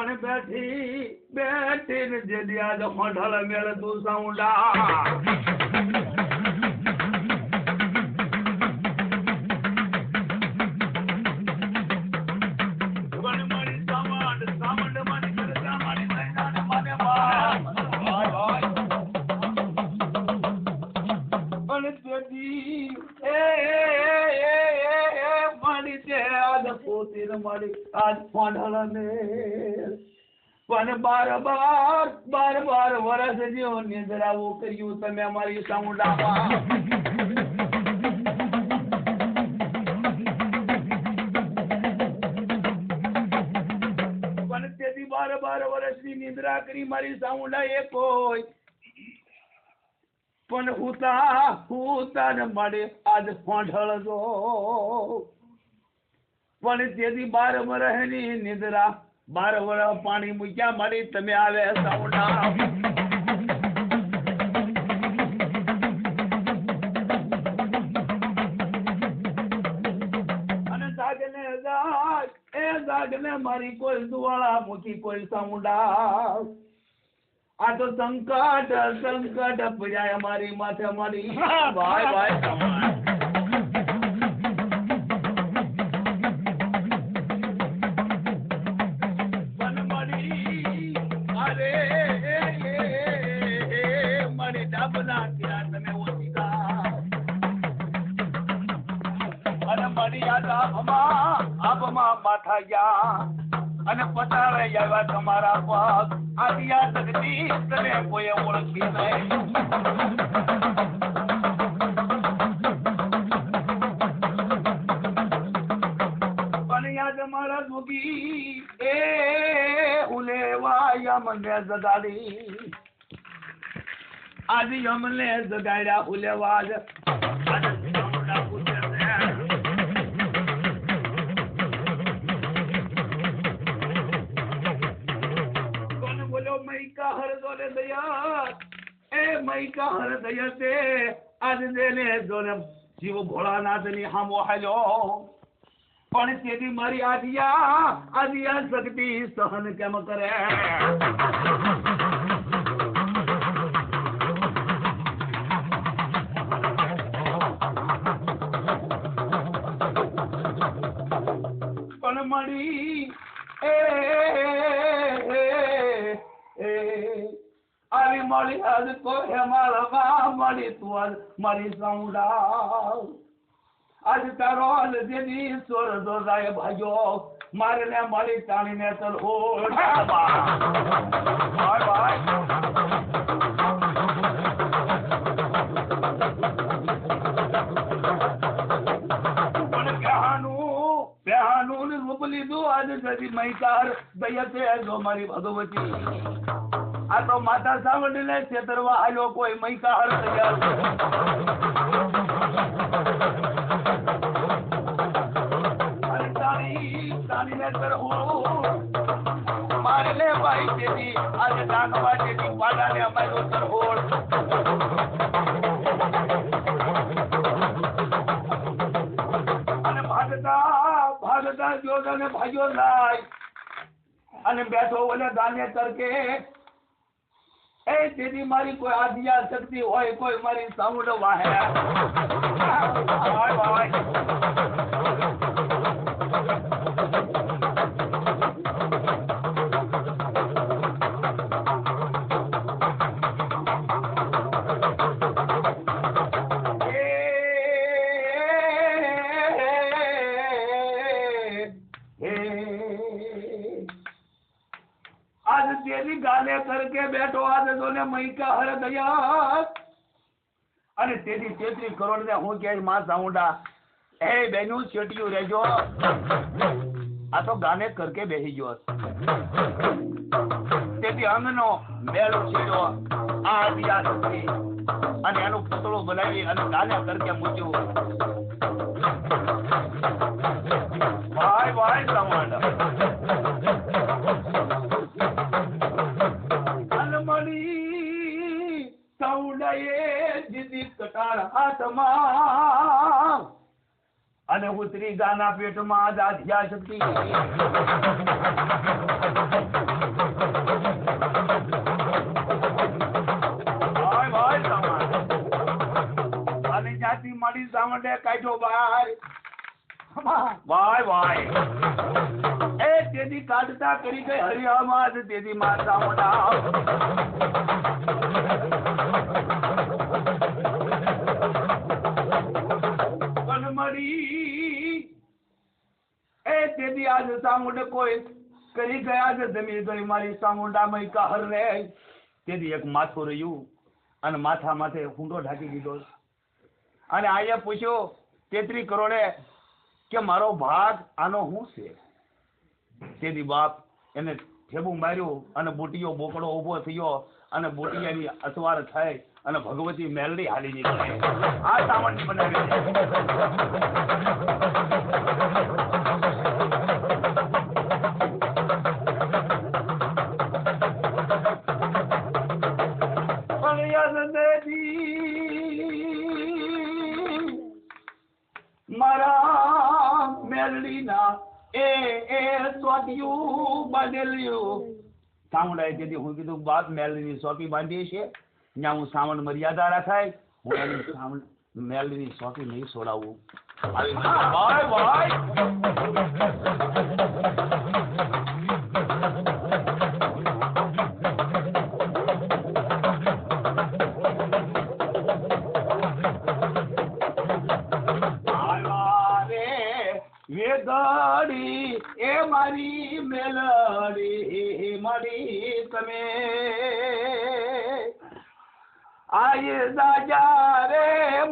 पण बैठी बैठी जे दिया जो खंडाला मेल तू सा તે આજ પોતી ને મારી આજ પાંઢળને પણ બાર બાર બાર બાર વર્ષ જેવો નિંદ્રાવું કર્યું તમે અમારી સાઉન્ડામાં પણ તેથી બાર બાર વર્ષની નિંદ્રા કરી મારી સાઉન્ડા એ કોઈ પણ હુતા હુતા ને મળે આજ ફોંઢળ જો પણ તેથી બાર વર્ષની નિદ્રા બાર વર્ષ પાણી મૂક્યા મારી તમે આવે એ મારી કોઈ દુવાળા મૂકી કોઈ સાઉન્ડા આ. તો સંકટ સંકટ પડ્યા અમારી માથે મારી. ભાઈ ભાઈ પટાળે આવ્યા તમારા પગ આદિયા શક્તિ તને મારા જોગી, એ જગાડી. આજ અમને જગાડ્યા ઉલેવા હર જોને દયા એ મૈકા હર દયા તે આજ દેને જોને જીવ ભોળાનાથની હામો હાલ્યો. પણ તેથી મારી આદિયા આદિયા શક્તિ સહન કેમ કરે? આવી મળી આજ કોઈ મળી તું મારી સાઉન્ડા આજ તારો દેદી સોર દોરાય ભાગ્યો મારે ને મળી તાણીને ને રૂપ લીધું આજે જતી મહિકાર દયા છે જો મારી ભગવતી. આ તો માતા સાવડ ને છેતરવા આયો કોઈ હર તૈયાર પાડાને અમારો તરહોળ અને ભાગ્યો નાય અને બેઠો ઓલે દાને તરકે એ તેની મારી કોઈ આદિયા શક્તિ હોય કોઈ મારી સાઉન્ડ વાહે. ભાઈ ભાઈ બેઠો આજે જોને મૈકા હર દયા અને તેથી તેત્રીસ કરોડ ને હું કે માં સાઉંડા એ બેનું છેટિયું રહેજો. આ તો ગાને કરકે બેસી ગયો તેથી અંગનો મેળો છેડ્યો આ દિયા અને એનું પૂતળું બનાવી અને ગાને કરકે મૂક્યું. ભાઈ ભાઈ સાઉન્ડ હાથમાં અને ઉતરી ગાના પેટમાં દાધ્યા શક્તિ. અને જ્યાંથી મળી સામે કાઢ્યો બહાર ભાઈ ભાઈ. એ તેથી કાઢતા કરી ગઈ હરિયામાં તેથી મારતા સામંડા તેથી આજ સામુંડ કોઈ કરી ગયા છે? જમી ગઈ મારી સામુંડામાં કહર રે તેથી એક માથું રહ્યું અને માથા માથે હુંડો ઢાંકી દીધો. અને આયે પૂછ્યો, તેત્રી કરોડે કે મારો ભાગ આનો શું છે? તેથી બાપ એને ઠેબુ માર્યું અને બુટીયો બોકડો ઊભો થયો અને બુટિયાની અસવાર થઈ અને ભગવતી મેલડી હાલી નીકળે. આ સાવણ બનાવી એ એ સ્વાદિયું બાંધેલું. સામુંડાએ તેથી હું કીધું, બાપ મેલડીની સોપી બાંધી છે ત્યાં હું સાવણ મર્યાદા રાખાય હું એની સાવણ મેલડીની સોપી નહીં છોડાવું આવી. ભાઈ વેદડી એ મારી મેલડી મળી તમે. આયે દાજા રે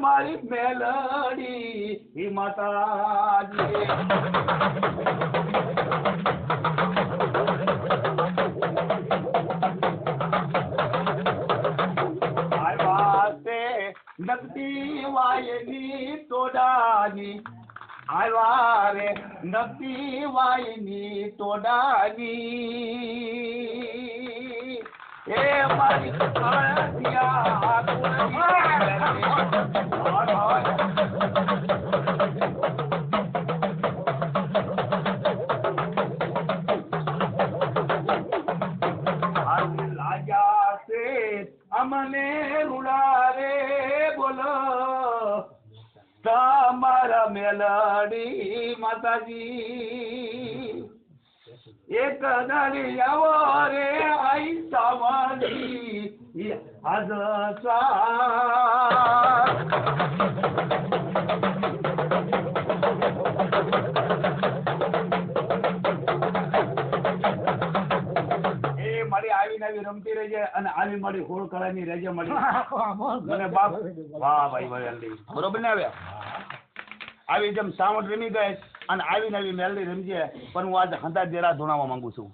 મારી મેલડી માતાજી આવ્યા તે નકદી વાયની તોડાની આવ્યા રે નકદી વાયની તોડાની એ મારી છે અમને રૂડા રે બોલો તમારા મેલડી માતાજી એક દાડી આવો રે આઈ મારી આવી નવી રમતી રહેજે અને આવી મારી હોળ કળાની રહેજે મળી. મને બાપ વાહ ભાઈ ભાઈ બરોબર ને આવ્યા આવી જેમ સાવણ રમી ગઈ અને આવી નવી મેલડી રમજે, પણ હું આજે હંતા દેરા ધોણાવા માંગુ છું.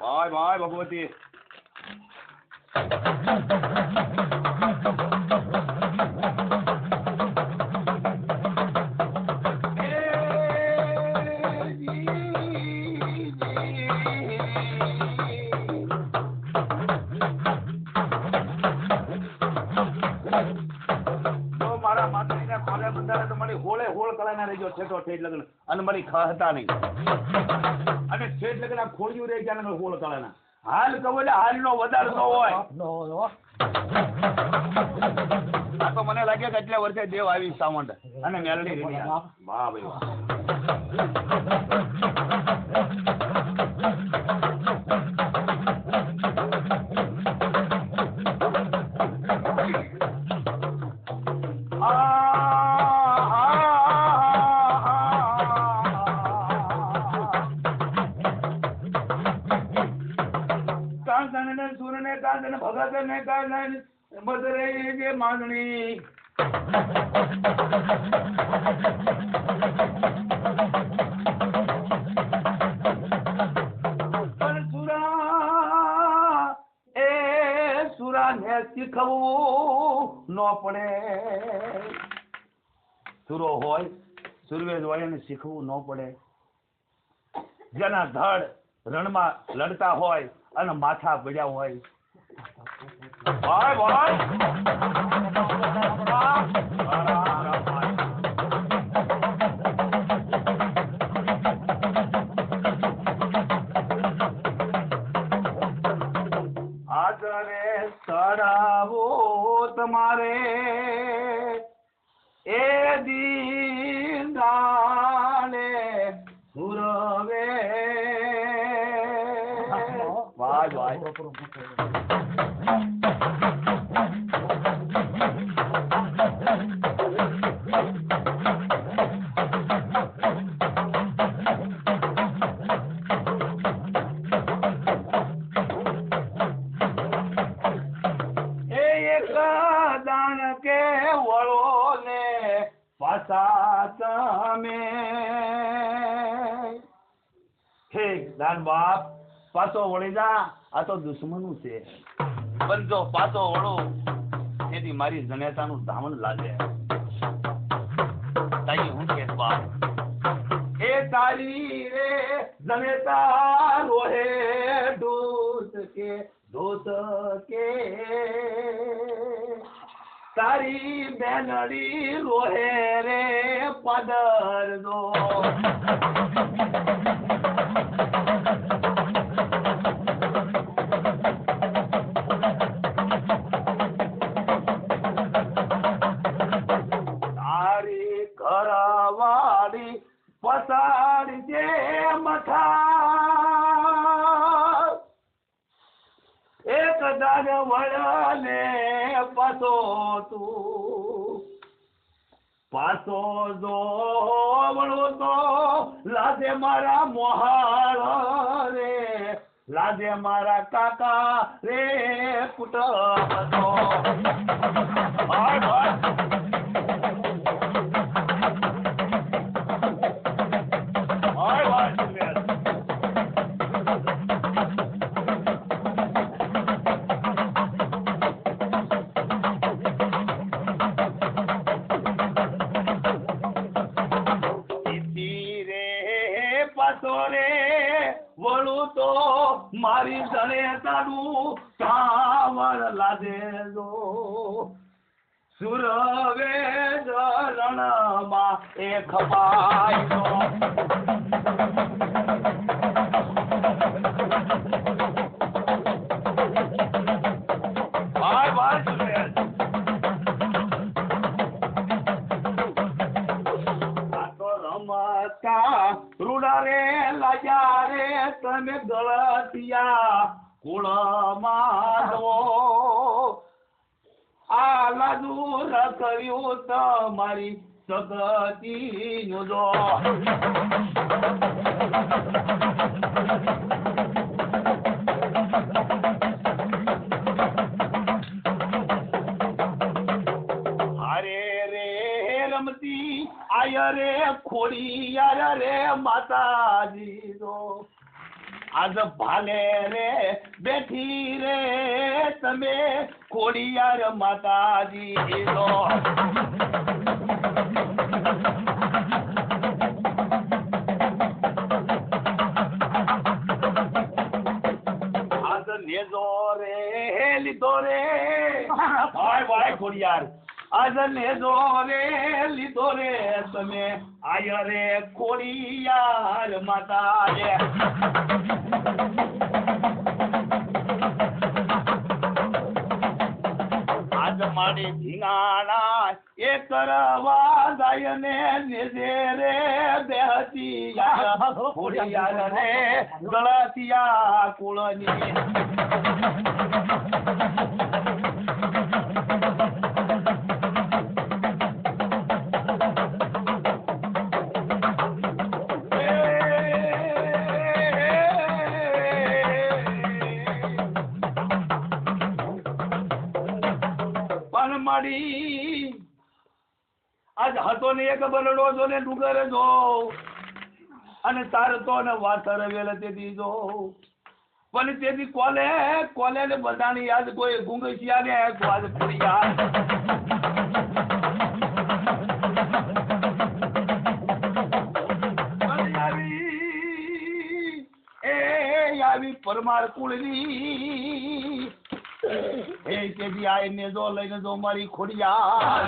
ભાઈ ભાઈ, ભગવતી. રહેજો ઠેઠો ઠેઠ લગ્ન અને મારી ખહતા નહીં અને ઠેઠ લગ્ન આ ખોળિયું રહે ત્યાં લગન હોળ કળાના હાલ કહું એટલે હાલનો વધાર ન હોય આ તો મને લાગે કે એટલા વર્ષે દેવ આવી સાવંત અને મેલડી રેડી વાહ ભાઈ વાહ શીખવવું ન પડે. સુરો હોય, સુરવેદ હોય એને શીખવું ન પડે. જેના ધડ રણમાં લડતા હોય અને માથા પડ્યા હોય ભાઈ આદરે સડાવો તમારે. એ દીદાને સુરવે વાહ વાહ. આ તો દુશ્મનું છે. પણ જો પાછો વળો તેથી મારી જનેતાનું ધામણ લાગે. તાઈ હું કે બાપ? એ તારી રે જનેતા રોહે દોસ કે દોસ કે. તારી બેનડી રોહે રે પદર દો. પાછો જો વળો તો લાદે મારા મોહાળ રે લાદે મારા કાકા રે પુટ કાવર લાદે જો સુરવે. રણમાં એ તો રમતા રૂડા રે લાજા રે, તમે ગળતિયા કુળમાં લાદુ કર્યું તમારી સગતી નું રમતી આય રે ખોડી યાર રે માતાજી આજ ભાલે રે, બેઠી રે તમે, ખોડિયાર માતાજી નો નેજો રે લીધો રે. ભાઈ ભાઈ, ખોડિયાર. આજ નેજો રે, લીધો રે તમે. આય રે ખોડિયાર માતા આજ મારી ધીંગાણા એ કરવા જાય ને નેજે રે બેહતી આજ હતો ને એક બરડો જો ને ડુંગર જો. અને તારતો ને વાસર વેલ તેથી જો પણ તેથી કોલે કોલે ને બધાની યાદ કોઈ ગુંગસિયા ને આજ પૂરી યાદ? આવી પરમાર કુળની હે તેથી આ એને જો લઈને જો મારી ખોડિયા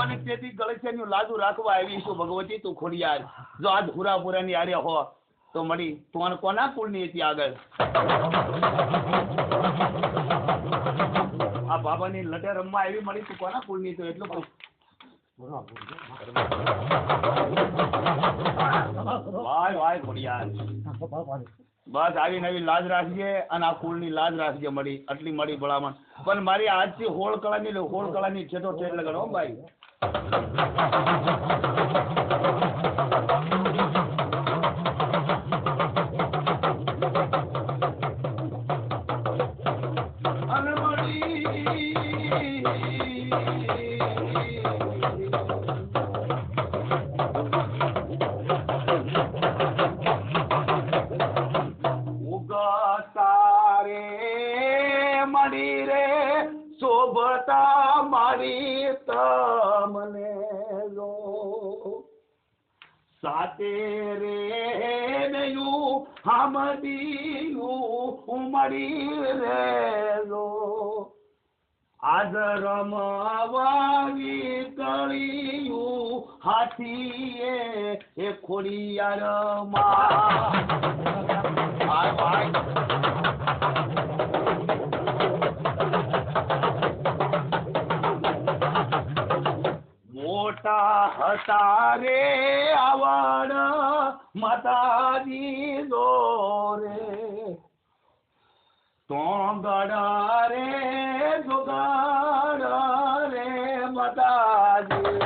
અને તેથી ગળસિયાની લાજુ રાખવા આવી છું, ભગવતી, તું ખોડિયાર. જો આજ હુરા ની આરે હો, તો મળી, તું કોના કુળની હતી આગળ? આ બાબાની લટે રમવા આવી મળી, તું કોના કુળની તો એટલું ભાઈ વાય, ખોડિયાર. બસ આવી નવી લાજ રાખજે અને આ કુળની લાજ રાખજે મળી આટલી મળી ભલામણ. પણ મારી આજથી હોળ કળાની હોળ કળાની છે તો લગન હો ભાઈ. મળી રે શોભતા મારી તમને લો સાતે રે નયું હામદીયું ઉમડી રે લો આજ રમવાવી કળિયું હાથીએ એ ખોડિયાર માં. મોટા હતા રે આવડ માતાજી દોરે તોંગડ રે, જોગડ રે માતાજી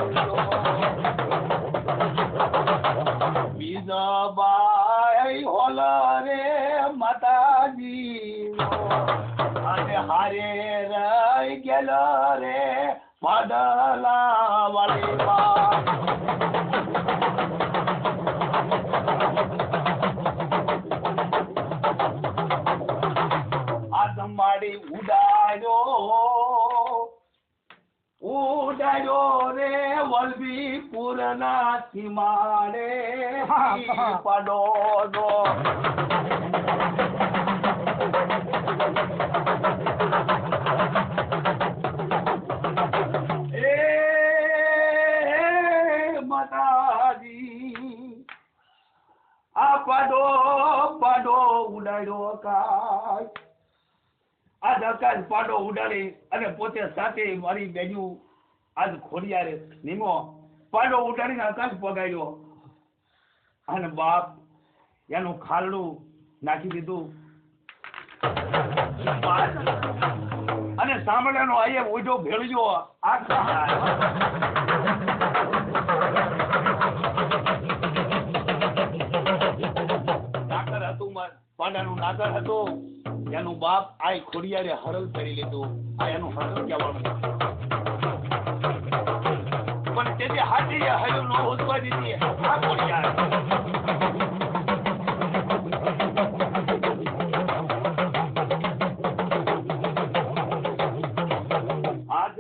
બીજા બાઈ હોલ રે માતાજી અને હારે રહી ગયેલો રે પાડલા વાળી માં આદમાડી ઉડાડ્યો ઉડાડ્યો રે વલભી પૂરના સીમાડે આજ આકાશ પાડો ઉડાડી અને પોતે સાથે મારી બેન્યુ આજ ખોડિયારે નીમો. પાડો ઉડાડીને આકાશ પગાડ્યો. અને બાપ એનું ખાલડું નાખી દીધું. અને સાંભળ્યાનો આયે ઓઢો ભેળજો નાકર માર- નાગર હતો, એનું બાપ આ ખોડિયારે હરલ કરી લીધું. આ એનું હરલ કહેવાનું પણ તેથી હાથી હરલ નો ઉત્પા દીધી આ ખોડિયાર.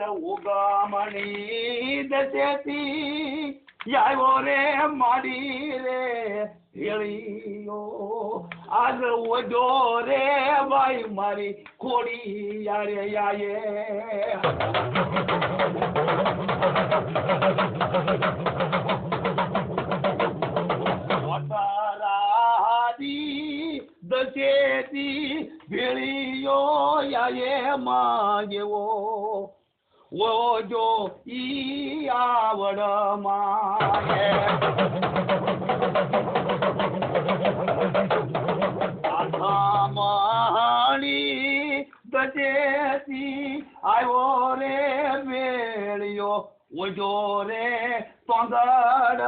ઉગમણી દશેથી આવ્યો રે મારી રે ભેળીયો આજ ઓજો રે ભાઈ મારી ખોડી યારે આયે ઓજો ઈ આવડ માગે મહાણી દજેતી આવ્યો રે મેળ્યો ઓજો રે તોંગડ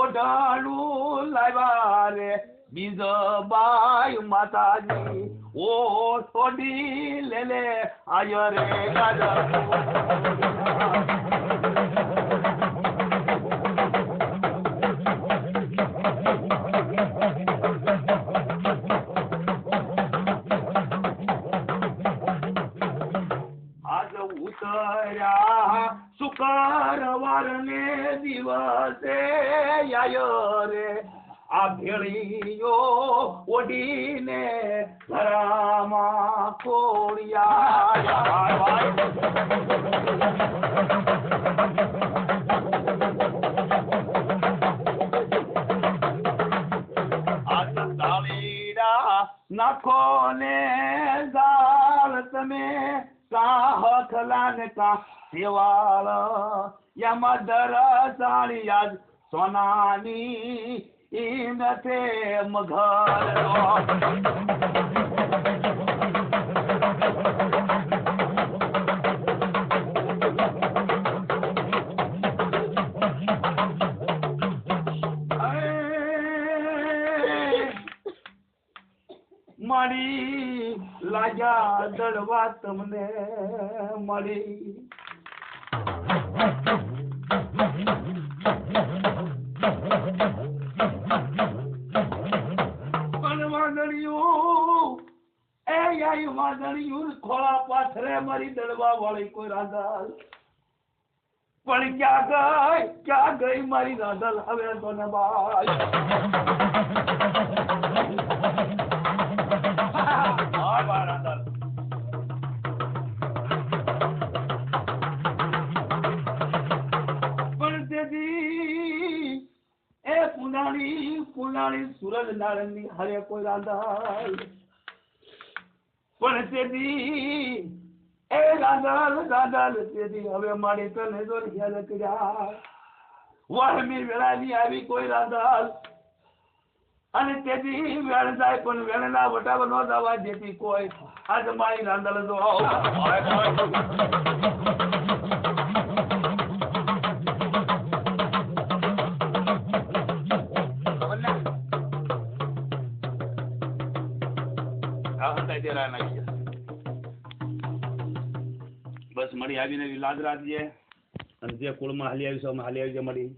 ઓઢાડું લાવ્યા રે. બીજ બાય માતાજી, ઓ સોડી લે લે, આય રે ગાજા ઉતર્યા શુક્રવાર ને દિવસે આયો રે. આ ભેળીઓ ઓડીને ધરામાં કોળિયા નાખો ને દાળ તમે સાહખલા ને કા સેવાળ. યમાં દરસાળી યાદ સોનાની ઈન તે મઘર મારી લાજા દળવા તમને મળી. વાદળિયું ખોળા પાથરે મારી દળવા વાળી કોઈ રાધા પણ ક્યાં ગઈ ક્યાં ગઈ મારી રાધલ? હવે તો ને બાઈ હા, બા રાધલ. પણ તેથી એ પુનાણી પુનાણી સુરજ નારાયણની હરે કોઈ રાધલ. પણ તેથી એ રાધલ રાધલ તેથી હવે મારી તને દોર ખ્યાલ કર્યા. વહમી વેળાની આવી કોઈ રાધલ અને તેથી વેણ જાય પણ વેણના વટાવ ન જવા દેતી કોઈ. આજ મારી રાંધલ જો. બસ મળી આવીને લાદરા રાખજે. અને જે કુળમાં હાલી આવી છે અમે હાલી આવી મળી.